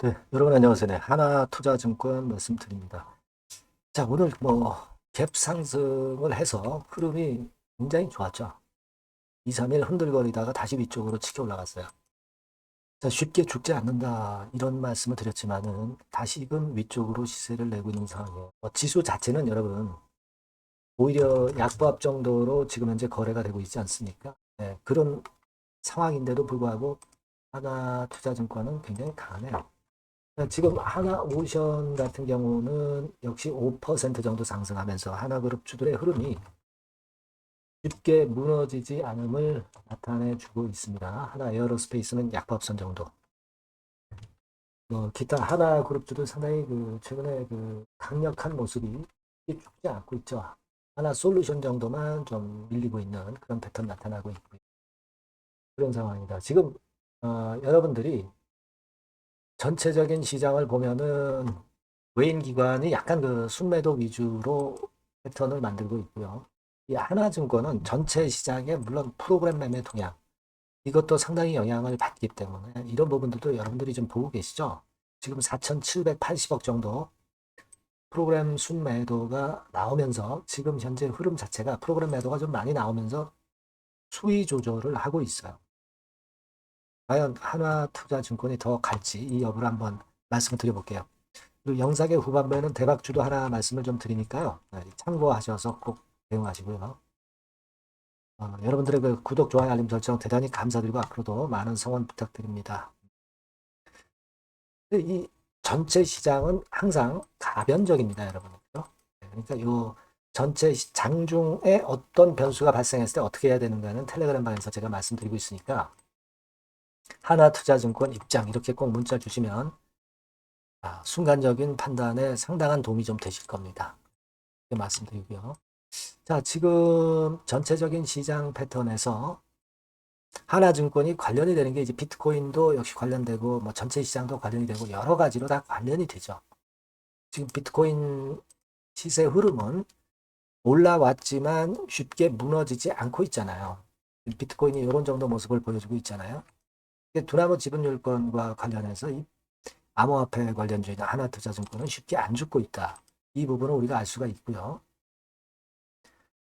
네, 여러분 안녕하세요. 네, 하나투자증권 말씀드립니다. 자, 오늘 뭐 갭 상승을 해서 흐름이 굉장히 좋았죠. 2, 3일 흔들거리다가 다시 위쪽으로 치켜 올라갔어요. 자, 쉽게 죽지 않는다 이런 말씀을 드렸지만은 다시금 위쪽으로 시세를 내고 있는 상황이에요. 뭐 지수 자체는 여러분 오히려 약보합 정도로 지금 현재 거래가 되고 있지 않습니까? 네, 그런 상황인데도 불구하고 하나투자증권은 굉장히 강하네요. 지금 하나 오션 같은 경우는 역시 5% 정도 상승하면서 하나그룹 주들의 흐름이 쉽게 무너지지 않음을 나타내 주고 있습니다. 하나 에어로스페이스는 약밥선 정도. 뭐 기타 하나 그룹주도 상당히 그 최근에 그 강력한 모습이 죽지 않고 있죠. 하나 솔루션 정도만 좀 밀리고 있는 그런 패턴 나타나고 있고요. 그런 상황입니다. 지금 어, 여러분들이 전체적인 시장을 보면은 외인 기관이 약간 그 순매도 위주로 패턴을 만들고 있고요. 이 하나증권은 전체 시장에 물론 프로그램 매매 동향 이것도 상당히 영향을 받기 때문에 이런 부분들도 여러분들이 좀 보고 계시죠. 지금 4,780억 정도 프로그램 순매도가 나오면서 지금 현재 흐름 자체가 프로그램 매도가 좀 많이 나오면서 수위 조절을 하고 있어요. 과연 하나투자증권이 더 갈지 이 여부를 한번 말씀을 드려볼게요. 그리고 영상의 후반부에는 대박주도 하나 말씀을 좀 드리니까요. 네, 참고하셔서 꼭 대응하시고요. 어, 여러분들의 그 구독, 좋아요, 알림 설정 대단히 감사드리고 앞으로도 많은 성원 부탁드립니다. 이 전체 시장은 항상 가변적입니다, 여러분. 네, 그러니까 요 전체 장중에 어떤 변수가 발생했을 때 어떻게 해야 되는가는 텔레그램 방에서 제가 말씀드리고 있으니까 하나투자증권 입장 이렇게 꼭 문자 주시면 아, 순간적인 판단에 상당한 도움이 좀 되실 겁니다. 이렇게 말씀드리고요. 자, 지금 전체적인 시장 패턴에서 하나증권이 관련이 되는 게 이제 비트코인도 역시 관련되고 뭐 전체 시장도 관련이 되고 여러 가지로 다 관련이 되죠. 지금 비트코인 시세 흐름은 올라왔지만 쉽게 무너지지 않고 있잖아요. 비트코인이 이런 정도 모습을 보여주고 있잖아요. 두나무 지분율권과 관련해서 이 암호화폐 관련주이나 하나투자증권은 쉽게 안 죽고 있다. 이 부분을 우리가 알 수가 있고요.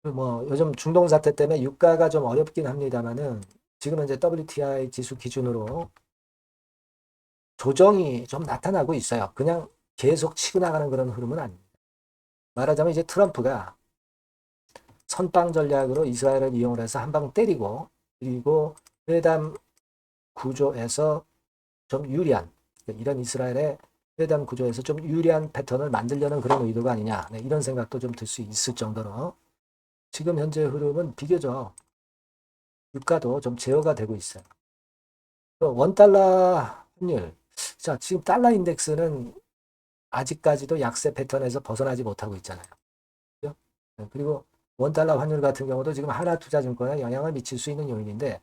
뭐 요즘 중동 사태 때문에 유가가 좀 어렵긴 합니다만은 지금은 이제 WTI 지수 기준으로 조정이 좀 나타나고 있어요. 그냥 계속 치고 나가는 그런 흐름은 아닙니다. 말하자면 이제 트럼프가 선빵 전략으로 이스라엘을 이용을 해서 한 방 때리고 그리고 회담 구조에서 좀 유리한 이런 이스라엘의 회담 구조에서 좀 유리한 패턴을 만들려는 그런 의도가 아니냐 네, 이런 생각도 좀 들 수 있을 정도로 지금 현재 흐름은 비교적 유가도 좀 제어가 되고 있어요. 원달러 환율 자 지금 달러 인덱스는 아직까지도 약세 패턴에서 벗어나지 못하고 있잖아요. 네, 그리고 원달러 환율 같은 경우도 지금 하나투자증권에 영향을 미칠 수 있는 요인인데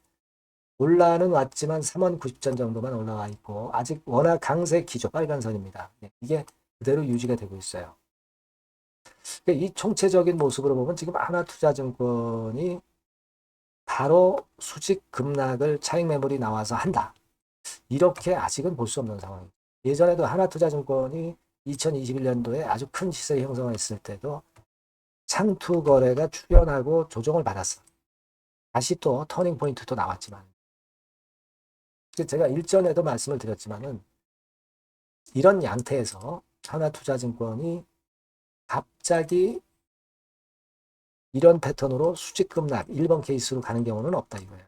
올라는 왔지만 3원 90전 정도만 올라와 있고 아직 워낙 강세 기조 빨간 선입니다. 네, 이게 그대로 유지가 되고 있어요. 그러니까 이 총체적인 모습으로 보면 지금 하나투자증권이 바로 수직 급락을 차익 매물이 나와서 한다. 이렇게 아직은 볼 수 없는 상황입니다. 예전에도 하나투자증권이 2021년도에 아주 큰 시세 형성을 했을 때도 상투 거래가 출현하고 조정을 받았어. 다시 또 터닝 포인트도 나왔지만 제가 일전에도 말씀을 드렸지만은 이런 양태에서 하나투자증권이 갑자기 이런 패턴으로 수직급락 1번 케이스로 가는 경우는 없다 이거예요.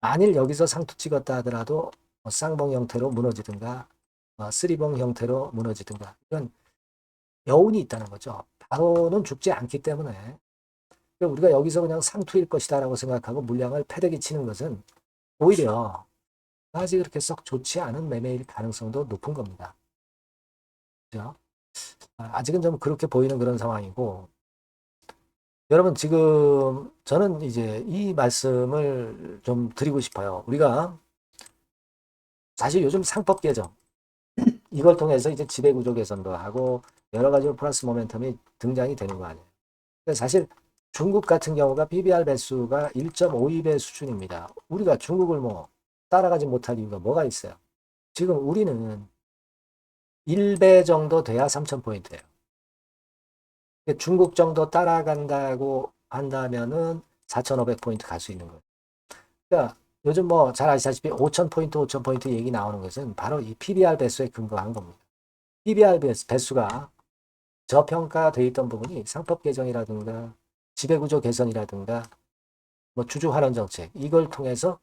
만일 여기서 상투 찍었다 하더라도 뭐 쌍봉 형태로 무너지든가 뭐 쓰리봉 형태로 무너지든가 이런 여운이 있다는 거죠. 바로는 죽지 않기 때문에 우리가 여기서 그냥 상투일 것이다 라고 생각하고 물량을 패대기 치는 것은 오히려 아직 그렇게 썩 좋지 않은 매매일 가능성도 높은 겁니다. 그죠? 아, 아직은 좀 그렇게 보이는 그런 상황이고, 여러분 지금 저는 이제 이 말씀을 좀 드리고 싶어요. 우리가 사실 요즘 상법 개정 이걸 통해서 이제 지배구조 개선도 하고 여러 가지 플러스 모멘텀이 등장이 되는 거 아니에요. 사실 중국 같은 경우가 PBR 배수가 1.52배 수준입니다. 우리가 중국을 뭐 따라가지 못할 이유가 뭐가 있어요? 지금 우리는 1배 정도 돼야 3,000포인트예요. 중국 정도 따라간다고 한다면은 4,500포인트 갈 수 있는 거예요. 그러니까 요즘 뭐 잘 아시다시피 5,000포인트, 5,000포인트 얘기 나오는 것은 바로 이 PBR 배수에 근거한 겁니다. PBR 배수, 배수가 저평가돼 있던 부분이 상법 개정이라든가 지배구조 개선이라든가 뭐 주주 환원 정책 이걸 통해서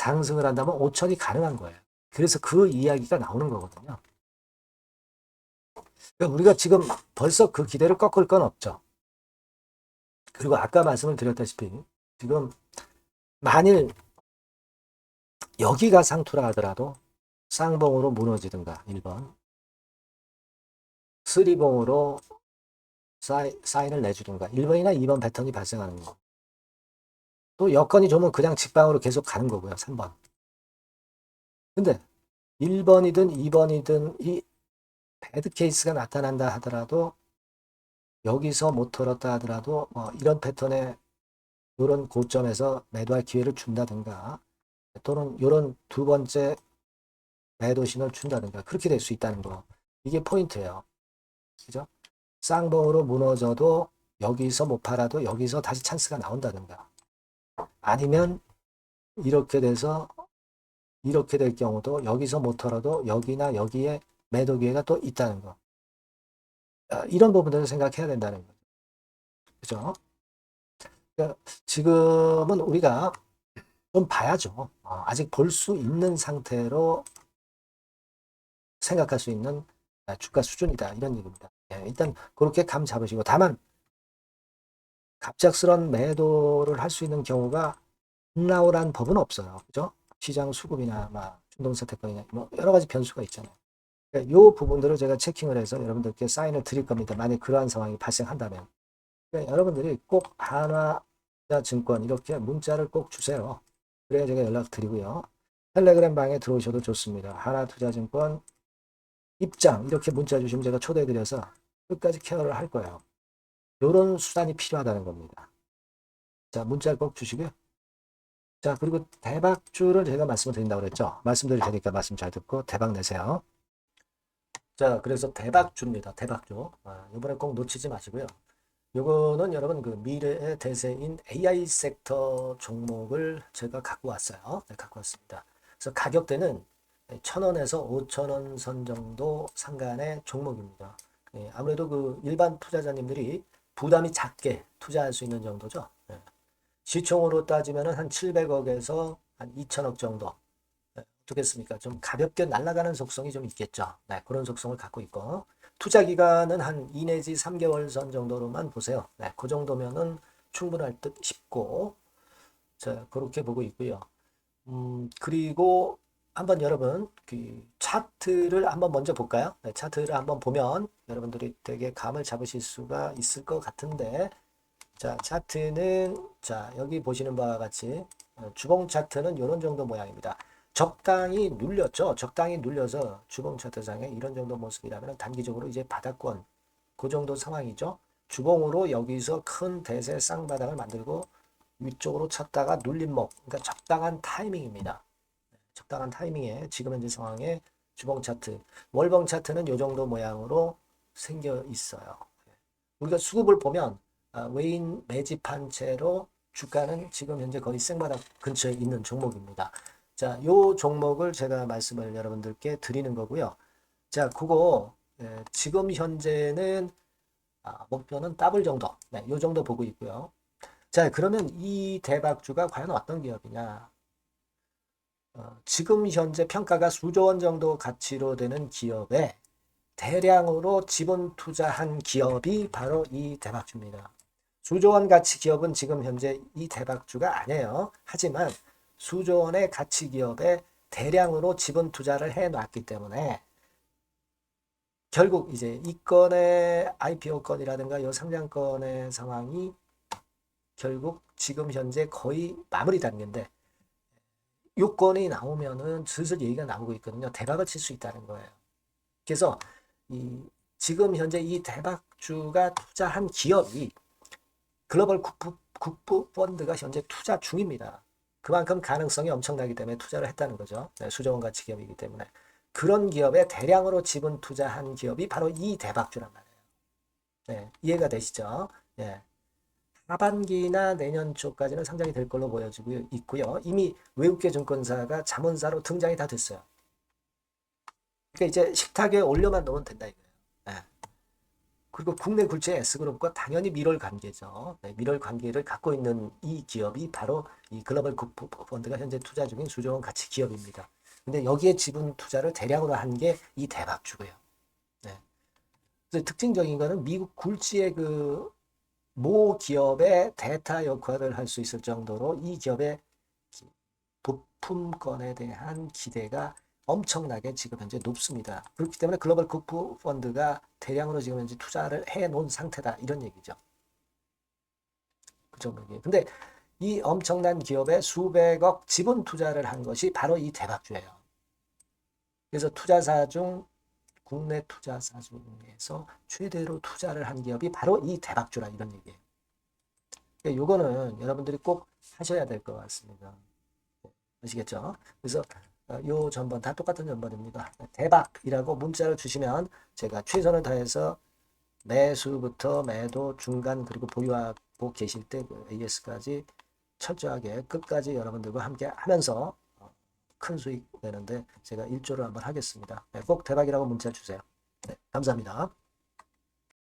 상승을 한다면 5천이 가능한 거예요. 그래서 그 이야기가 나오는 거거든요. 그러니까 우리가 지금 벌써 그 기대를 꺾을 건 없죠. 그리고 아까 말씀을 드렸다시피 지금 만일 여기가 상투라 하더라도 쌍봉으로 무너지든가 1번 쓰리봉으로 사인을 내주든가 1번이나 2번 패턴이 발생하는 거. 또 여건이 좋으면 그냥 직방으로 계속 가는 거고요. 3번. 근데 1번이든 2번이든 이 배드 케이스가 나타난다 하더라도 여기서 못 털었다 하더라도 뭐 이런 패턴의 이런 고점에서 매도할 기회를 준다든가 또는 이런 두 번째 매도 신호를 준다든가 그렇게 될 수 있다는 거 이게 포인트예요. 그죠? 쌍봉으로 무너져도 여기서 못 팔아도 여기서 다시 찬스가 나온다든가 아니면 이렇게 돼서 이렇게 될 경우도 여기서 못 털어도 여기나 여기에 매도 기회가 또 있다는 거. 아, 이런 부분들을 생각해야 된다는 거죠. 그죠? 그러니까 지금은 우리가 좀 봐야죠. 어, 아직 볼 수 있는 상태로 생각할 수 있는 아, 주가 수준이다. 이런 얘기입니다. 예, 일단 그렇게 감 잡으시고 다만 갑작스런 매도를 할 수 있는 경우가 나오란 법은 없어요. 그죠? 시장 수급이나 막 충동사태권이나 뭐 여러 가지 변수가 있잖아요. 이 부분들을 제가 체킹을 해서 여러분들께 사인을 드릴 겁니다. 만약 그러한 상황이 발생한다면. 그러니까 여러분들이 꼭 하나 증권 이렇게 문자를 꼭 주세요. 그래야 제가 연락드리고요. 텔레그램 방에 들어오셔도 좋습니다. 하나투자증권 입장 이렇게 문자 주시면 제가 초대해드려서 끝까지 케어를 할 거예요. 이런 수단이 필요하다는 겁니다. 자, 문자를 꼭 주시고요. 자, 그리고 대박주를 제가 말씀을 드린다고 그랬죠. 말씀드릴 테니까 말씀 잘 듣고 대박 내세요. 자, 그래서 대박주입니다. 대박주. 아, 이번에 꼭 놓치지 마시고요. 요거는 여러분 그 미래의 대세인 AI 섹터 종목을 제가 갖고 왔어요. 네, 갖고 왔습니다. 그래서 가격대는 1,000원에서 5,000원 선 정도 상간의 종목입니다. 예, 아무래도 그 일반 투자자님들이 부담이 작게 투자할 수 있는 정도죠. 예. 시총으로 따지면 한 700억에서 한 2천억 정도. 예, 어떻겠습니까? 좀 가볍게 날아가는 속성이 좀 있겠죠. 네, 그런 속성을 갖고 있고. 투자 기간은 한 2 내지 3개월 선 정도로만 보세요. 네, 그 정도면은 충분할 듯 싶고. 자, 그렇게 보고 있고요. 음, 그리고 한번 여러분 그 차트를 한번 먼저 볼까요? 네, 차트를 한번 보면 여러분들이 되게 감을 잡으실 수가 있을 것 같은데 자 차트는 자 여기 보시는 바와 같이 어, 주봉 차트는 이런 정도 모양입니다. 적당히 눌렸죠. 적당히 눌려서 주봉 차트상에 이런 정도 모습이라면 단기적으로 이제 바닥권 그 정도 상황이죠. 주봉으로 여기서 큰 대세 쌍바닥을 만들고 위쪽으로 쳤다가 눌림목 그러니까 적당한 타이밍입니다. 적당한 타이밍에 지금 현재 상황에 주봉 차트, 월봉 차트는 이 정도 모양으로 생겨 있어요. 우리가 수급을 보면 아, 외인 매집한 채로 주가는 지금 현재 거의 생바닥 근처에 있는 종목입니다. 자, 요 종목을 제가 말씀을 여러분들께 드리는 거고요. 자, 그거 예, 지금 현재는 아, 목표는 더블 정도, 네, 요 정도 보고 있고요. 자, 그러면 이 대박주가 과연 어떤 기업이냐? 어, 지금 현재 평가가 수조 원 정도 가치로 되는 기업에 대량으로 지분 투자한 기업이 바로 이 대박주입니다. 수조 원 가치 기업은 지금 현재 이 대박주가 아니에요. 하지만 수조 원의 가치 기업에 대량으로 지분 투자를 해 놨기 때문에 결국 이제 이 건의 IPO 건이라든가 이 상장 건의 상황이 결국 지금 현재 거의 마무리 단계인데 요건이 나오면은 슬슬 얘기가 나오고 있거든요. 대박을 칠 수 있다는 거예요. 그래서 이 지금 현재 이 대박주가 투자한 기업이 글로벌 국부, 국부 펀드가 현재 투자 중입니다. 그만큼 가능성이 엄청나기 때문에 투자를 했다는 거죠. 네, 수조원 가치 기업이기 때문에. 그런 기업에 대량으로 지분 투자한 기업이 바로 이 대박주란 말이에요. 네, 이해가 되시죠? 예. 하반기나 내년 초까지는 상장이 될 걸로 보여지고 있고요. 이미 외국계 증권사가 자문사로 등장이 다 됐어요. 그러니까 이제 식탁에 올려만 놓으면 된다 이거예요. 예. 그리고 국내 굴지의 S그룹과 당연히 밀월 관계죠. 네, 밀월 관계를 갖고 있는 이 기업이 바로 이 글로벌 펀드가 현재 투자 중인 수조원 가치 기업입니다. 근데 여기에 지분 투자를 대량으로 한 게 이 대박주고요. 네. 특징적인 거는 미국 굴지의 그 모 기업의 대타 역할을 할 수 있을 정도로 이 기업의 기- 부품권에 대한 기대가 엄청나게 지금 현재 높습니다. 그렇기 때문에 글로벌 국부 펀드가 대량으로 지금 현재 투자를 해 놓은 상태다. 이런 얘기죠. 그 정도예요. 근데 이 엄청난 기업에 수백억 지분 투자를 한 것이 바로 이 대박주예요. 그래서 투자사 중 국내 투자사 중에서 최대로 투자를 한 기업이 바로 이 대박주라 이런 얘기예요. 그러니까 요거는 여러분들이 꼭 하셔야 될 것 같습니다. 아시겠죠? 그래서 어, 요 전번 다 똑같은 전번입니다. 대박이라고 문자를 주시면 제가 최선을 다해서 매수부터 매도 중간 그리고 보유하고 계실 때그 AS까지 철저하게 끝까지 여러분들과 함께 하면서 어, 큰 수익 내는데 제가 일조를 한번 하겠습니다. 네, 꼭 대박이라고 문자 주세요. 네, 감사합니다.